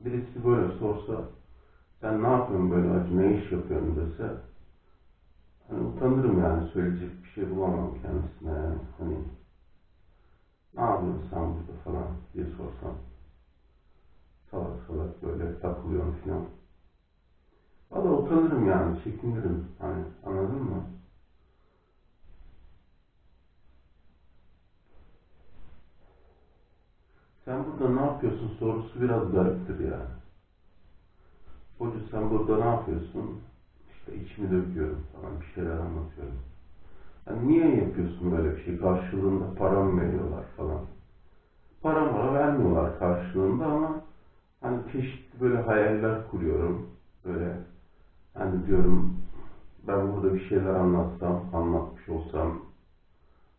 birisi böyle sorsa sen ne yapıyorsun böyle acı, ne iş yapıyorsun dese hani utanırım yani söyleyecek bir şey bulamam kendisine yani hani ne yapıyorsun sen burada falan diye sorsam salak salak böyle takılıyorum falan. Valla utanırım yani, çekinirim. Hani anladın mı? Sen burada ne yapıyorsun sorusu biraz gariptir yani. Hoca sen burada ne yapıyorsun? İşte içimi döküyorum falan bir şeyler anlatıyorum. Yani niye yapıyorsun böyle bir şey? Karşılığında para mı veriyorlar falan. Para mara vermiyorlar karşılığında ama hani çeşitli böyle hayaller kuruyorum. Böyle hani diyorum ben burada bir şeyler anlatsam, anlatmış olsam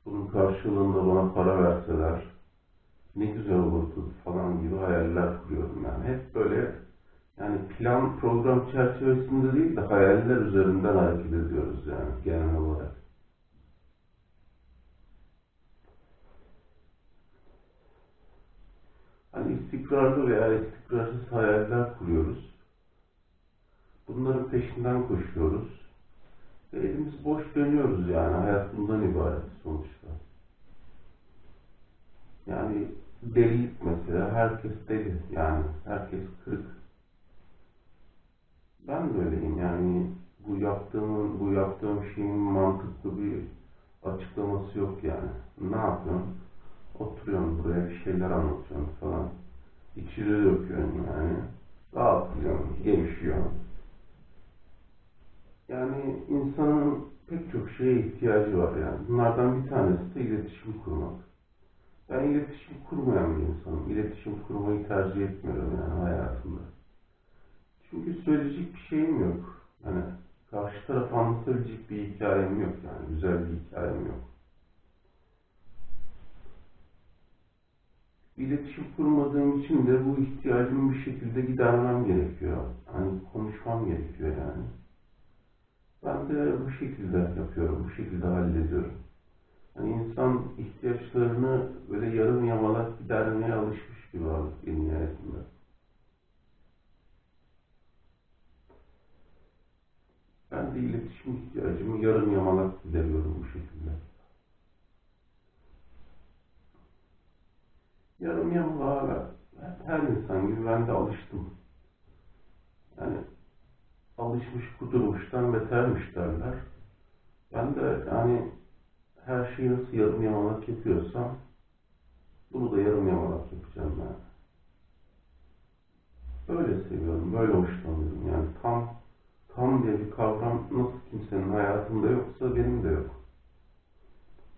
bunun karşılığında bana para verseler ne güzel olurdu falan gibi hayaller kuruyorum yani. Hep böyle yani plan program çerçevesinde değil de hayaller üzerinden hareket ediyoruz yani genel olarak. Hani istikrarlı veya istikrarsız hayaller kuruyoruz. Bunların peşinden koşuyoruz. Ve elimiz boş dönüyoruz yani. Hayat bundan ibaret sonuçta. Yani delilik mesela. Herkes deli. Yani herkes kırık. Ben de öyleyim yani. Bu yaptığımın, bu yaptığım şeyin mantıklı bir açıklaması yok yani. Ne yapıyorsun? Oturuyorsun buraya bir şeyler anlatıyorsun falan. İçine döküyorsun yani. Rahatlıyorsun, gevşiyorsun. Yani insanın pek çok şeye ihtiyacı var yani. Bunlardan bir tanesi de iletişim kurmak. Ben iletişim kurmayan bir insanım. İletişim kurmayı tercih etmiyorum yani hayatımda. Çünkü söyleyecek bir şeyim yok. Hani karşı taraf anlatabilecek bir hikayem yok yani. Güzel bir hikayem yok. İletişim kurmadığım için de bu ihtiyacımı bir şekilde gidermem gerekiyor. Hani konuşmam gerekiyor yani. Ben de bu şekilde yapıyorum, bu şekilde hallediyorum. Hani insan ihtiyaçlarını böyle yarım yamalak gidermeye alışmış bir varlık en nihayetinde. Ben de iletişim ihtiyacımı yarım yamalak gideriyorum bu şekilde. Yarım yamalağa her insan gibi ben de alıştım. Yani alışmış kudurmuştan betermiş derler. Ben de yani her şeyi nasıl yarım yamalak yapıyorsam bunu da yarım yamalak yapacağım ben. Böyle seviyorum, böyle hoşlanıyorum. Yani tam tam diye bir kavram nasıl kimsenin hayatında yoksa benim de yok.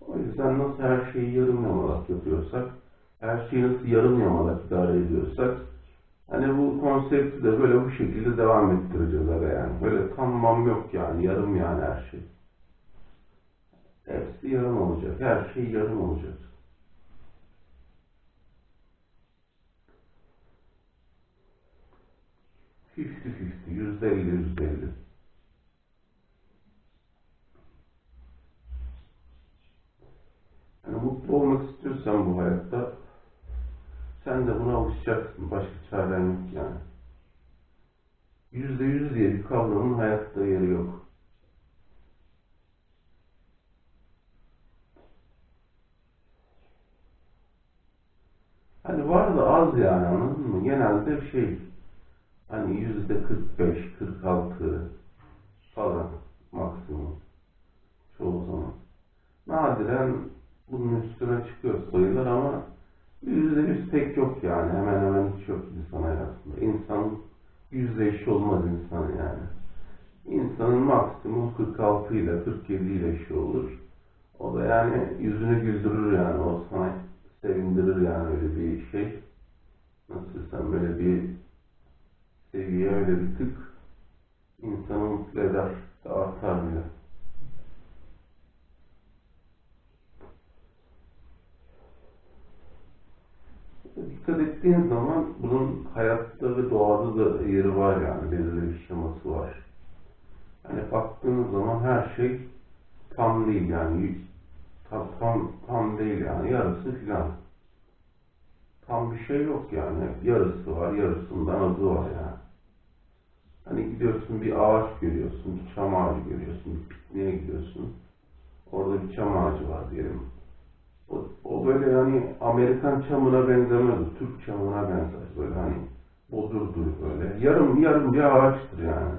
O yüzden nasıl her şeyi yarım yamalak yapıyorsak, her şeyi nasıl yarım yamalak idare ediyorsak, hani bu konsepti de böyle bu şekilde devam ettireceğiz ara yani. Böyle tamam yok yani, yarım yani her şey. Hepsi yarım olacak, her şey yarım olacak. Fifty fifty, yüzde elli, yüzde elli. Yani mutlu olmak istiyorsan bu hayatta sen de buna alışacaksın. Başka çaren yok yani. Yüzde yüz diye bir kavramın hayatta yeri yok. Hani var da az yani anladın mı? Genelde şey hani yüzde 45, 46 falan maksimum çoğu zaman. Nadiren bunun üstüne çıkıyor sayılar ama yüzde yüz pek yok yani. Hemen hemen hiç yok insan hayatında. İnsan yüzde işi olmaz insan yani. İnsanın maksimum 46 ile 47 ile işi olur. O da yani yüzünü güldürür yani. O sana sevindirir yani öyle bir şey. Nasıl desem böyle bir seviye öyle bir tık insanı mutlu eder. Artar bile. dikkat ettiğin zaman bunun hayatta ve doğada da yeri var yani belirli bir şeması var. Yani baktığınız zaman her şey tam değil yani tam tam, tam değil yani yarısı filan. tam bir şey yok yani. Yarısı var, yarısından azı var yani. Hani gidiyorsun bir ağaç görüyorsun, bir çam ağacı görüyorsun, bir pikniğe gidiyorsun. Orada bir çam ağacı var diyelim. O, o böyle yani Amerikan çamına benzemez, Türk çamına benzer böyle hani bodurdur böyle. Yarım yarım bir ağaçtır yani.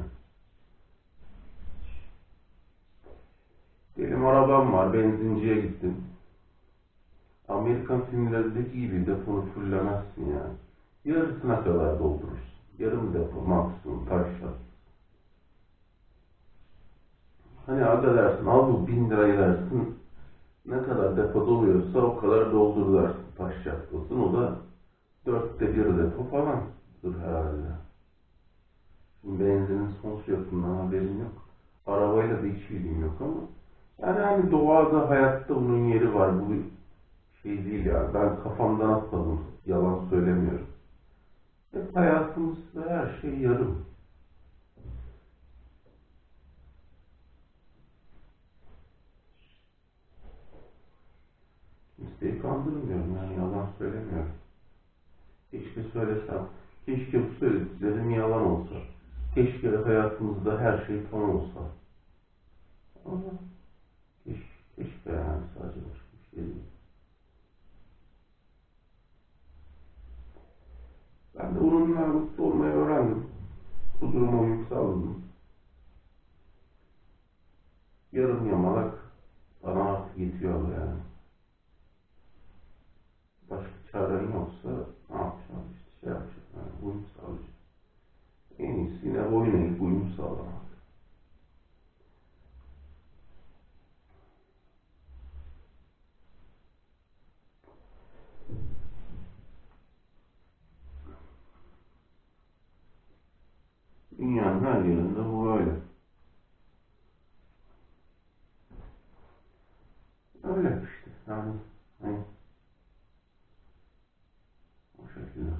Diyelim arabam var, benzinciye gittim. Amerikan filmlerindeki gibi deponu fullemezsin yani. Yarısına kadar doldurursun. Yarım depo maksimum taşlar. Hani aga dersin, al bu bin lirayı dersin. Ne kadar depo doluyorsa o kadar doldur dersin. Taş çatlasın. O da dörtte bir depo falandır herhalde. Şimdi benzinin son fiyatından haberim yok. Arabayla da hiç bilgim yok ama. Yani hani doğada hayatta bunun yeri var. Bu şey değil yani. Ben kafamdan atmadım. Yalan söylemiyorum. Hep hayatımızda her şey yarım. Kimseyi kandırmıyorum yani yalan söylemiyorum. Keşke söylesem. Keşke bu söylediklerim yalan olsa. Keşke hayatımızda her şey tam olsa. Ama yani sadece bir şey değil. Ben de onunla olmayı öğrendim. Bu duruma uyum sağladım. Yarım yamalak bana artık yetiyor yani. Başka çaren yoksa ne yapacağım işte şey yapacağım yani uyum sağlayacağım. En iyisi yine boyun eğip uyum sağlamak. Dünyanın her yerinde bu böyle. Öyle işte. Yani hani o şekilde.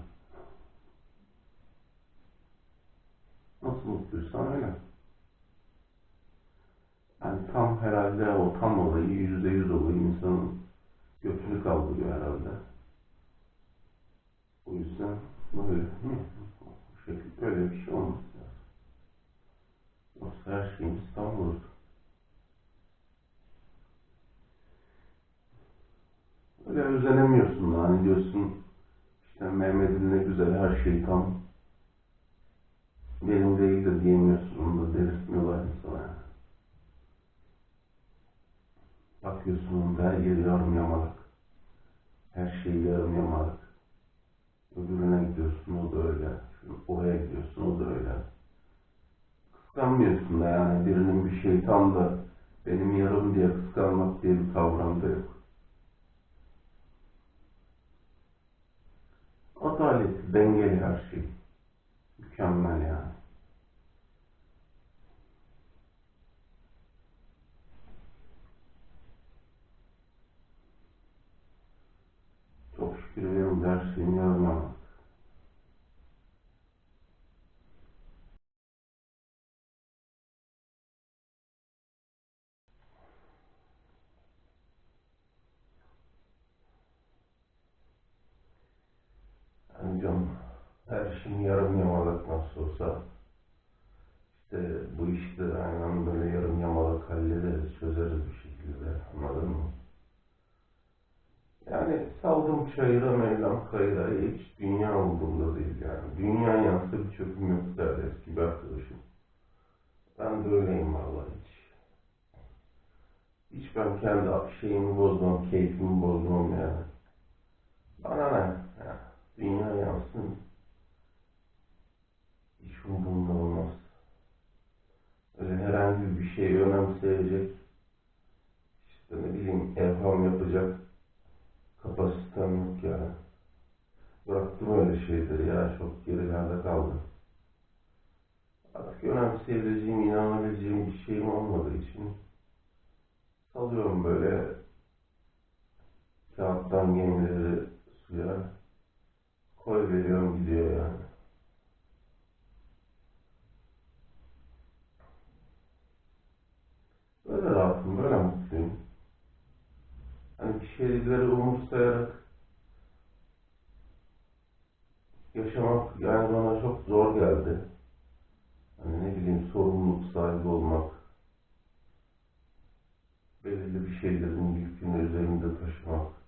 Nasıl mutluysan öyle. Yani tam herhalde o tam olayı yüzde yüz olayı insanın götünü kaldırıyor herhalde. O yüzden böyle şekilde böyle bir şey olmaz her şeyimiz tam olur. Öyle özenemiyorsun da hani diyorsun işte Mehmet'in ne güzel her şey tam. Benim değil de diyemiyorsun onu da delirtmiyorlar insana. Bakıyorsun onun her yeri yarım yamalak. Her şey yarım yamalak. Öbürüne gidiyorsun o da öyle. Oraya gidiyorsun o da öyle. Kıskanmıyorsun da yani birinin bir şey tam da benim yarım diye kıskanmak diye bir kavram da yok. Adaletli, dengeli her şey. Mükemmel yani. Çok şükür benim de her şeyim yarım ama. Canım, her şeyin yarım yamalak nasıl olsa işte bu işte aynen böyle yarım yamalak hallederiz, çözeriz bir şekilde. Anladın mı? Yani saldım çayıra mevlam kayıra hiç dünya umurumda değil yani. Dünya yansa bir çöpüm yok derdi eski bir arkadaşım. Ben de öyleyim vallahi hiç. Hiç ben kendi şeyimi bozmam, keyfimi bozmam yani. Bana ne? Ya, dünya yansın. Hiç umurumda olmaz. Öyle herhangi bir şey önemseyecek, işte ne bileyim evham yapacak kapasitem yok ya. Bıraktım öyle şeyleri ya, çok gerilerde kaldım. Artık önemseyebileceğim, inanabileceğim bir şeyim olmadığı için salıyorum böyle kağıttan gemileri suya koy veriyorum gidiyor yani. Böyle rahatım, böyle mutluyum. Şeyleri umursayarak olmak yani bana çok zor geldi. Hani ne bileyim sorumluluk sahibi olmak, belirli bir şeylerin yükünü üzerinde taşımak.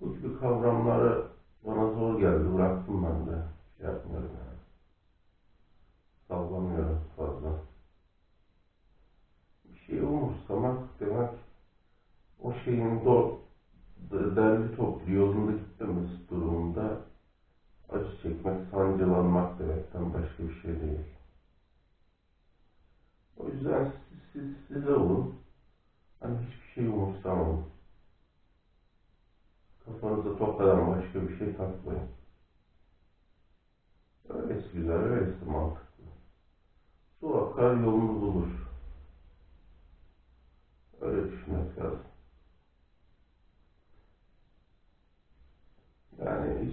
Bu gibi kavramları bana zor geldi. Bıraktım ben de. Şey yapmıyorum yani. Sallamıyorum fazla. Bir şeyi umursamak demek o şeyin do yolunda gitmemesi durumunda acı çekmek, sancılanmak demekten başka bir şey değil. O yüzden siz, siz size olun. Hani hiçbir şey umursamayın. Kafanıza topladan başka bir şey takmayın. Öylesi güzel, öylesi mantıklı. Su akar yolunu bulur. Öyle düşünmek lazım. Yani hiç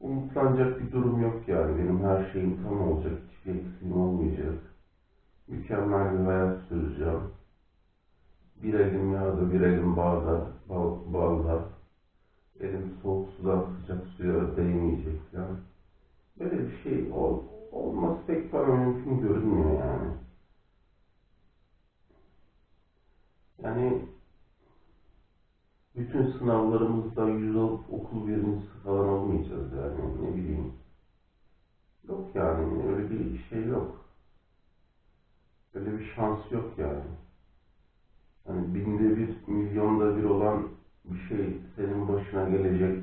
umutlanacak bir durum yok yani. Benim her şeyim tam olacak, hiçbir eksiğim olmayacak. Mükemmel bir hayat süreceğim. Bir elim yağda, bir elim bağda, bal, balda. Elim soğuk sudan sıcak suya değmeyecek falan. Böyle bir şey ol, olması pek bana mümkün görünmüyor yani. Yani bütün sınavlarımızda yüz alıp okul birincisi falan olmayacağız yani ne bileyim. Yok yani öyle bir şey yok. Öyle bir şans yok yani. Hani binde bir, milyonda bir olan bir şey senin başına gelecek.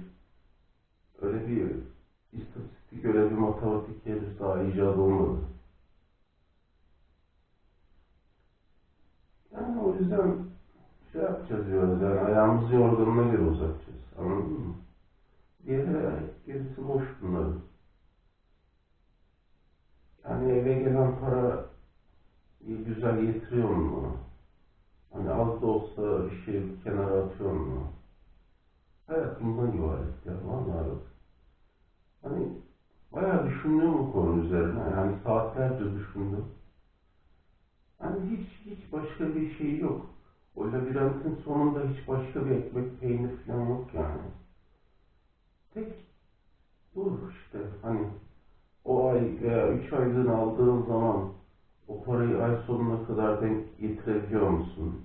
Öyle bir istatistik, öyle bir matematik henüz daha icat olmadı. Yani o yüzden şey yapacağız diyoruz yani ayağımızı yorganına göre uzatacağız. Anladın mı? Diğeri, gerisi boş bunların. Yani eve gelen para güzel yetiriyor mu? Hani az da olsa bir şey kenara atıyor mu? Hayat bundan ibaret ya. Vallahi. Hani bayağı düşündüm bu konu üzerine. Yani saatlerce düşündüm. Hani hiç hiç başka bir şey yok. O labirentin sonunda hiç başka bir ekmek peynir falan yok yani. Tek bu işte hani o ay veya üç aylığını aldığın zaman o parayı ay sonuna kadar denk getirebiliyor musun?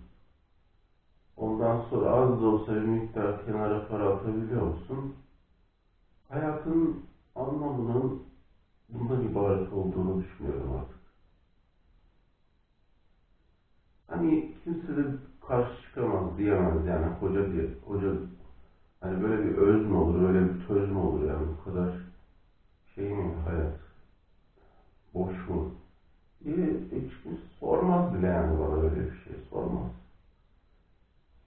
Ondan sonra az da olsa bir miktar kenara para atabiliyor musun? Hayatın anlamının bundan ibaret olduğunu düşünüyorum artık. Hani kimse de karşı çıkamaz diyemez yani koca bir koca hani böyle bir öz mü olur öyle bir söz mü olur yani bu kadar şey mi hayat boş mu diye hiç kimse sormaz bile yani bana öyle bir şey sormaz.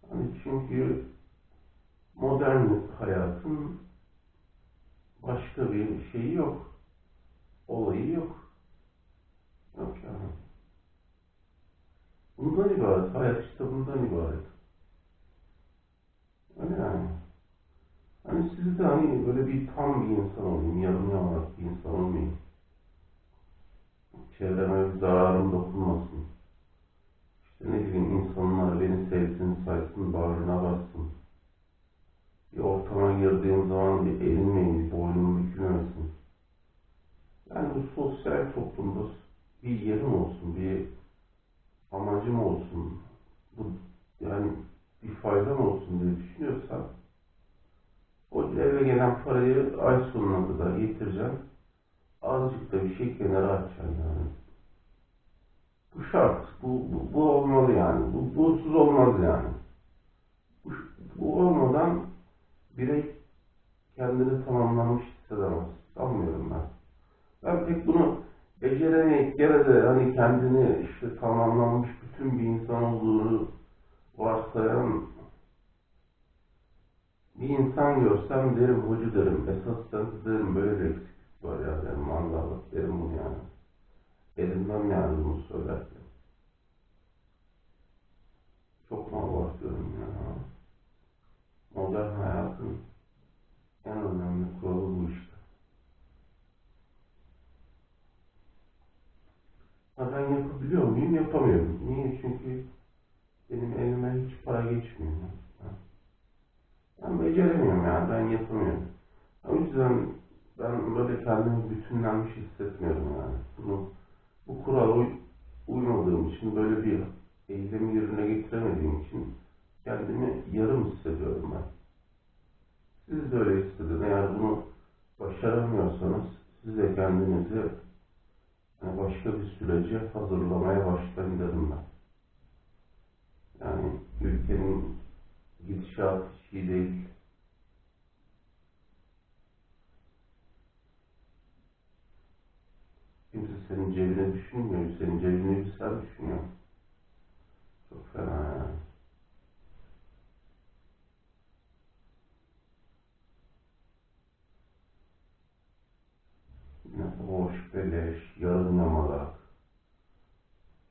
Hani çünkü modern hayatın başka bir şeyi yok. Olayı yok. Yok yani. Bundan ibaret. Hayat işte bundan ibaret. Öyle yani. Hani siz de hani böyle bir tam bir insan olayım, yarım yamalak bir insan olmayayım. Çevreme bir zararım dokunmasın. İşte ne bileyim insanlar beni sevsin, saysın, bağrına bassın. Bir ortama girdiğim zaman bir elinmeyin, bir boynum bükülmesin. Yani bu sosyal toplumda bir yerim olsun, bir amacım olsun, bu yani bir faydam olsun diye düşünüyorsan o eve gelen parayı ay sonuna kadar getireceğim. Azıcık da bir şey kenara atacaksın yani. Bu şart. Bu, bu, bu olmalı yani. Bu, busuz olmaz yani. Bu, bu olmadan birey kendini tamamlanmış hissedemez. Sanmıyorum ben. Ben pek bunu beceremeyip gene de hani kendini işte tamamlanmış bütün bir insan olduğunu varsayan bir insan görsem derim hoca derim esas derim böyle bir var ya derim Allah derim bunu yani. Elimden yani bunu söylerken. Çok mu abartıyorum ya. Modern hayatın en önemli kuralı bu işte. Ha ben yapabiliyor muyum? Yapamıyorum. Niye? Çünkü benim elime hiç para geçmiyor. Ben beceremiyorum yani. Ben yapamıyorum. O yüzden ben böyle kendimi bütünlenmiş hissetmiyorum yani. Bunu, bu kurala uy, uymadığım için böyle bir eylemi yerine getiremediğim için kendimi yarım hissediyorum ben. Siz de öyle hissedin. Eğer bunu başaramıyorsanız siz de kendinizi yani başka bir sürece hazırlamaya başlayın derim ben. Yani ülkenin gidişatı iyi değil. Kimse senin cebine düşünmüyor. Senin cebini bir sen düşünüyor. Çok fena yani. Yine boş, beleş, yarın yamalak.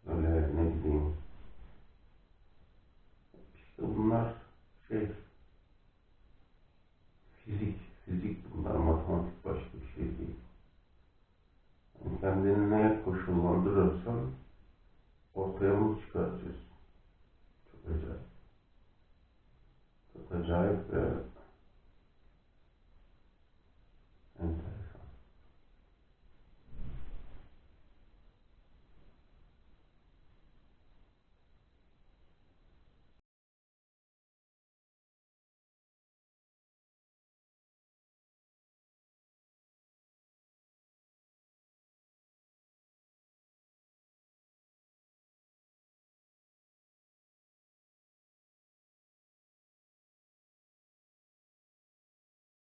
Öyle ne bileyim. İşte bunlar şey fizik, fizik bunlar matematik başka bir şey değil. Yani kendini neye koşullandırırsan ortaya onu çıkartıyorsun. Çok acayip. Çok